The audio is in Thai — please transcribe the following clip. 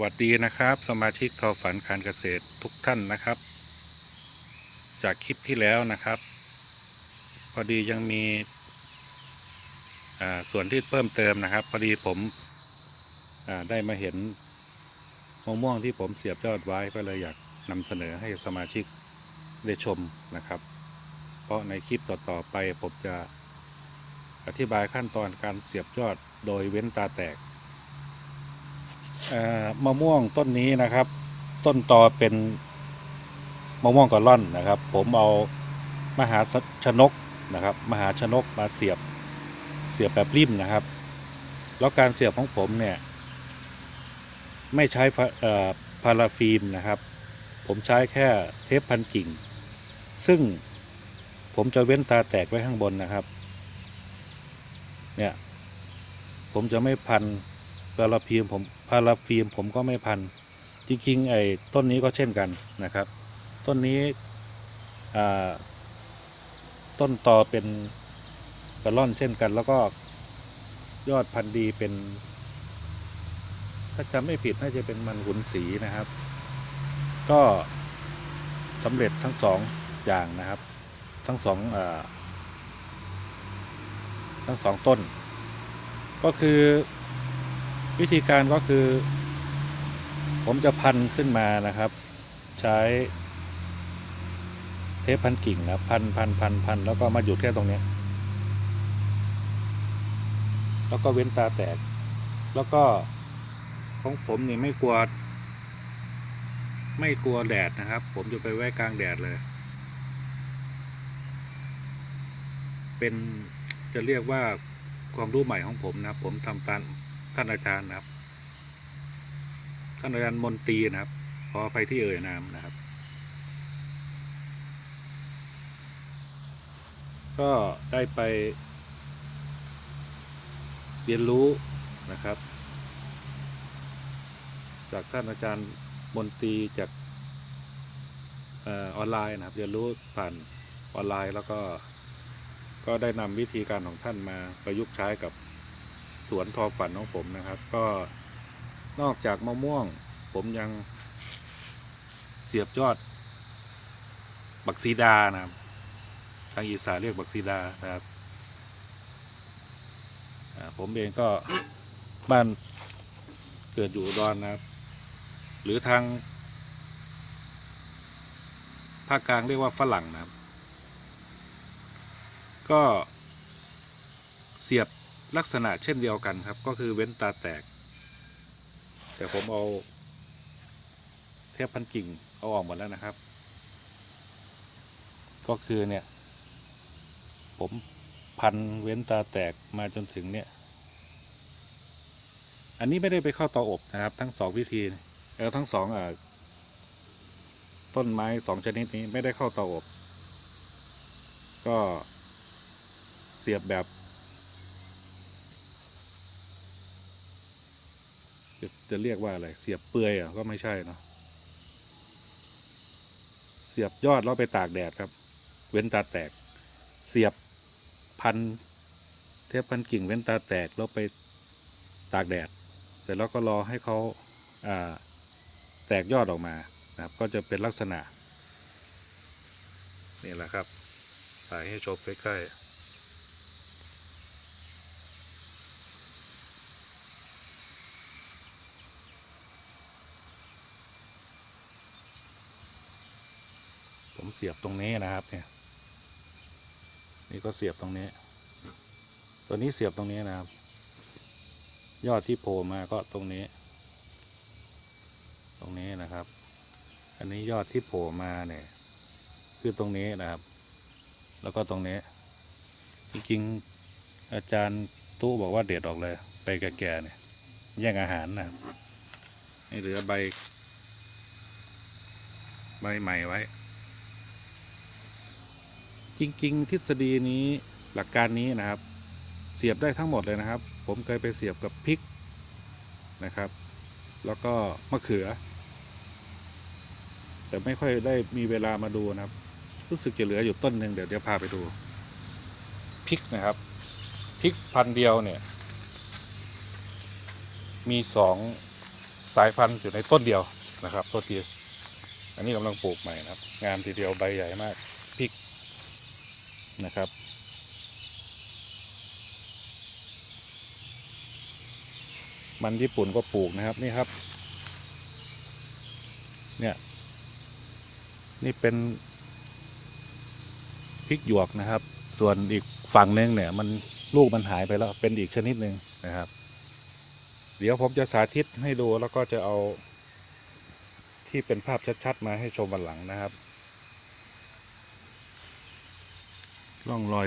วัสดีนะครับ สมาชิกทอฝันการเกษตรทุกท่านนะครับ จากคลิปที่แล้วนะครับ พอดียังมีส่วนที่เพิ่มเติมนะครับ พอดีผมได้มาเห็นมะม่วงที่ผมเสียบยอดไว้ก็เลยอยากนำเสนอให้สมาชิกได้ชมนะครับ เพราะในคลิปต่อๆไปผมจะอธิบายขั้นตอนการเสียบยอดโดยเว้นตาแตก มะม่วงต้นนี้นะครับ ต้นตอเป็นมะม่วงกอล่อนนะครับ ผมเอามหาชนกนะครับ มหาชนกมาเสียบเสียบแบบริมนะครับ แล้วการเสียบของผมเนี่ยไม่ใช้พาเอ่อพาราฟิล์มนะครับ ผมใช้แค่เทปพันกิ่ง ซึ่งผมจะเว้นตาแตกไว้ข้างบนนะครับ เนี่ย ผมจะไม่พัน พาราฟิล์มผมพาราฟิล์มผมก็ไม่พัน จริงๆไอ้ต้นนี้ก็เช่นกันนะครับ ต้นนี้ต้นตอเป็นกระล่อนเช่นกัน แล้วก็ยอดพันธุ์ดีเป็น ถ้าจำไม่ผิดน่าจะเป็นมันหุนสีนะครับ ก็สำเร็จทั้งสองอย่างนะครับ ทั้งสองอทั้งสองต้น ก็คือ วิธีการก็คือ ผมจะพันขึ้นมานะครับ ใช้เทปพันกิ่งนะพันพันพันพันแล้วก็มาหยุดแค่ตรงนี้ แล้วก็เว้นตาแตก แล้วก็ของผมนี่ไม่กลัวไม่กลัวแดดนะครับ ผมจะไปไว้กลางแดดเลย เป็นจะเรียกว่าความรู้ใหม่ของผมนะ ผมทำตาม ท่านอาจารย์นะครับ ท่านอาจารย์มนตรีนะครับ ขออภัยที่เอ่ยนามนะครับ ก็ได้ไป เรียนรู้นะครับ จากท่านอาจารย์มนตรีจากออนไลน์นะครับเรียนรู้ผ่านออนไลน์แล้วก็ก็ได้นำวิธีการของท่านมาประยุกต์ใช้กับ สวนทอฝันของผมนะครับ ก็นอกจากมะม่วง ผมยังเสียบยอด บักซีดานะครับ ทางอีสานเรียกบักซีดานะครับผมเองก็บ้านเกิดอยู่อุดอนนะครับ หรือทางภาคกลางเรียกว่าฝรั่งนะครับ ก็เสียบ ลักษณะเช่นเดียวกันครับ ก็คือเว้นตาแตก แต่ผมเอาเทปพันกิ่งเอาออกหมดแล้วนะครับ ก็คือเนี่ย ผมพันเว้นตาแตกมาจนถึงเนี่ย อันนี้ไม่ได้ไปเข้าเตาอบนะครับ ทั้งสองวิธีเออทั้งสองอ่าต้นไม้สองชนิดนี้ไม่ได้เข้าเตาอบ ก็เสียบแบบ จะจะเรียกว่าอะไร เสียบเปลือยอะก็ไม่ใช่เนาะเสียบยอดแล้วไปตากแดดครับ เว้นตาแตก เสียบพันเทปพันกิ่งเว้นตาแตกแล้วไปตากแดดเสร็จแล้วก็รอให้เขาอ่าแตกยอดออกมานะครับ ก็จะเป็นลักษณะ นี่แหละครับถ่ายให้ชมใกล้ๆ ผมเสียบตรงนี้นะครับเนี่ย นี่ก็เสียบตรงนี้ ตัวนี้เสียบตรงนี้นะครับ ยอดที่โผล่มาก็ตรงนี้ ตรงนี้นะครับ อันนี้ยอดที่โผล่มาเนี่ย คือตรงนี้นะครับ แล้วก็ตรงนี้จริงๆอาจารย์ตู้บอกว่าเด็ดออกเลยไปแก่ๆเนี่ยแย่งอาหารนะให้เหลือใบ ใบใหม่ไว้ จริง ๆ ทฤษฎีนี้หลักการนี้นะครับ เสียบได้ทั้งหมดเลยนะครับ ผมเคยไปเสียบกับพริกนะครับ แล้วก็มะเขือ แต่ไม่ค่อยได้มีเวลามาดูนะครับ รู้สึกจะเหลืออยู่ต้นหนึ่งเดี๋ยวเดี๋ยวพาไปดูพริกนะครับพริกพันเดียวเนี่ย มีสองสายพันธุ์อยู่ในต้นเดียวนะครับต้นเดียวอันนี้กำลังปลูกใหม่นะครับ งามทีเดียวใบใหญ่มาก นะครับมันญี่ปุ่นก็ปลูกนะครับนี่ครับ เนี่ย นี่เป็นพริกหยวกนะครับ ส่วนอีกฝั่งหนึงเนี่ย มันลูกมันหายไปแล้ว เป็นอีกชนิดหนึ่งนะครับ เดี๋ยวผมจะสาธิตให้ดูแล้วก็จะเอาที่เป็นภาพชัด ๆ มาให้ชมวันหลังนะครับ ร่องรอย